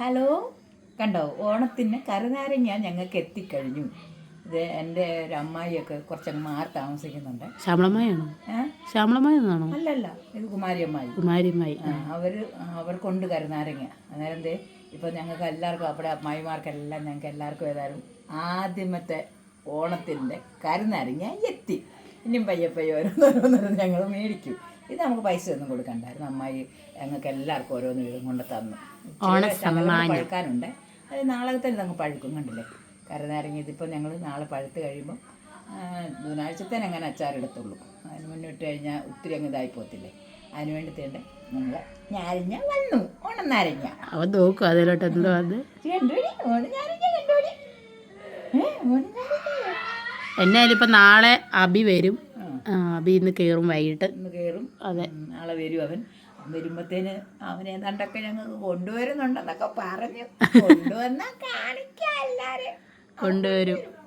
Hello? കണ്ടോ ഓണത്തിന് കരുനാരങ്ങ ഞങ്ങൾക്ക് എത്തിക്കഴിഞ്ഞു. ഇത് എന്റെ ഒരു അമ്മായിയൊക്കെ കുറച്ചങ്ങ് മാറി താമസിക്കുന്നുണ്ട്? ശ്യാമളമ്മ എന്നാണോ അല്ലല്ല ഇത് കുമാരിയമ്മായി. കുമാരിയമ്മായി. അവർ അവർ അവർക്കുണ്ട് കരുനാരങ്ങ. അന്നേരം എന്തേ ഇപ്പം ഞങ്ങൾക്ക് എല്ലാവർക്കും അവിടെ അമ്മായിമാർക്കെല്ലാം ഞങ്ങൾക്ക് എല്ലാവർക്കും ഏതായാലും ആദ്യമത്തെ ഓണത്തിന്റെ കരുനാരങ്ങ എത്തി. ഇനിയും പയ്യെ പയ്യെ ഞങ്ങൾ മേടിക്കും. ഇത് നമുക്ക് പൈസ ഒന്നും കൊടുക്കണ്ടായിരുന്നു. അമ്മായി ഞങ്ങൾക്ക് എല്ലാവർക്കും ഓരോന്ന് വീതം കൊണ്ട് തന്നു. പഴുക്കാനുണ്ട്. അത് നാളെ തന്നെ ഞങ്ങൾ പഴുക്കും കണ്ടില്ലേ? കരുനാരങ്ങ ഇതിപ്പോൾ ഞങ്ങൾ നാളെ പഴുത്ത് കഴിയുമ്പോൾ ബുധനാഴ്ചത്തേന് അങ്ങനെ അച്ചാറെടുത്തുള്ളൂ അതിന് മുന്നിട്ട് കഴിഞ്ഞാൽ ഒത്തിരി അങ്ങ് ഇതായി പോകത്തില്ലേ? അതിന് വേണ്ടി തേണ്ട നമ്മൾ ഞാരങ്ങ വന്നു. ഓണം നാരഞ്ഞ അവൻ നോക്കും അതിലോട്ട് എന്തോ അത് ഓണം നാരങ്ങ എന്നായാലും ഇപ്പം നാളെ അബി വരും. അബി ഇന്ന് കയറും വൈകിട്ട്. കയറും അതെ. നാളെ വരും അവൻ. അവൻ വരുമ്പത്തേന് അവനെ ഏതാണ്ടൊക്കെ ഞങ്ങൾക്ക് കൊണ്ടുവരുന്നുണ്ടെന്നൊക്കെ പറഞ്ഞു. കൊണ്ടുവന്നാ കാണിക്കാം എല്ലാരെയും കൊണ്ടുവരും.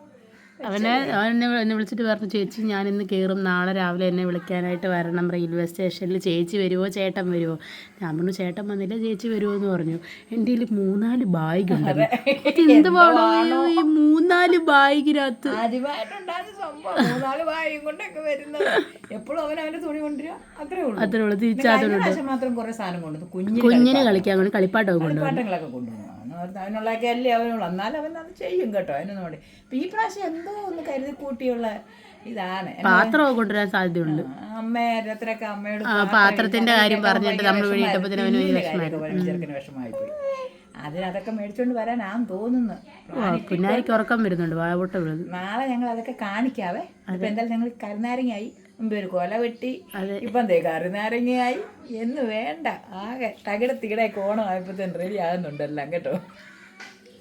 അവനെ അവൻ എന്നെ എന്നെ വിളിച്ചിട്ട് പറഞ്ഞു ചേച്ചി ഞാൻ ഇന്ന് കയറും നാളെ രാവിലെ എന്നെ വിളിക്കാനായിട്ട് വരണം. റെയിൽവേ സ്റ്റേഷനിൽ ചേച്ചി വരുമോ ചേട്ടൻ വരുമോ ഞാൻ പറഞ്ഞു ചേട്ടൻ വന്നില്ല ചേച്ചി വരുമോ എന്ന് പറഞ്ഞു. എന്റെ കയ്യിൽ മൂന്നാൽ ബാഗ് ഉണ്ട് എന്ത് വേണോ ഈ മൂന്നാൽ ബാഗിനകത്ത്. അത്രേ ഉള്ളൂ. കൊണ്ടുവന്നു. കുഞ്ഞിന് കളിക്കാൻ കൊണ്ട് കളിപ്പാട്ടമൊക്കെ കൊണ്ടുപോകും അതിനുള്ളതൊക്കെ അല്ലേ അവനുള്ളൂ എന്നാലും അവൻ അത് ചെയ്യും കേട്ടോ അതിനൊന്നും വേണ്ടി ഇപ്പം ഈ പ്രാവശ്യം എന്തോ ഒന്ന് കരുതി കൂട്ടിയുള്ള ഇതാണ്. പാത്രമൊക്കെ കൊണ്ടുവരാൻ സാധ്യതയുണ്ട്. അമ്മ രത്രൊക്കെ അമ്മയോട് പാത്രത്തിന്റെ കാര്യം പറഞ്ഞിട്ട് നമ്മൾ. ചെറുക്കന് വിഷമമായി. പോയി അതിന് അതൊക്കെ മേടിച്ചോണ്ട് വരാനാന്ന് തോന്നുന്നു. കുഞ്ഞാരിക്ക് ഉറക്കം വരുന്നുണ്ട് വാഴപൊട്ട നാളെ ഞങ്ങൾ അതൊക്കെ കാണിക്കാവേ. ഇപ്പൊ എന്തായാലും ഞങ്ങൾ കരുനാരങ്ങയായി. മുമ്പ് ഒരു കൊല വെട്ടി. ഇപ്പം എന്തേ കറിനാരങ്ങയായി എന്ന് വേണ്ട. ആകെ തകിട തികിടയൊക്കെ തന്നെ റെഡി ആകുന്നുണ്ടെല്ലാം കേട്ടോ?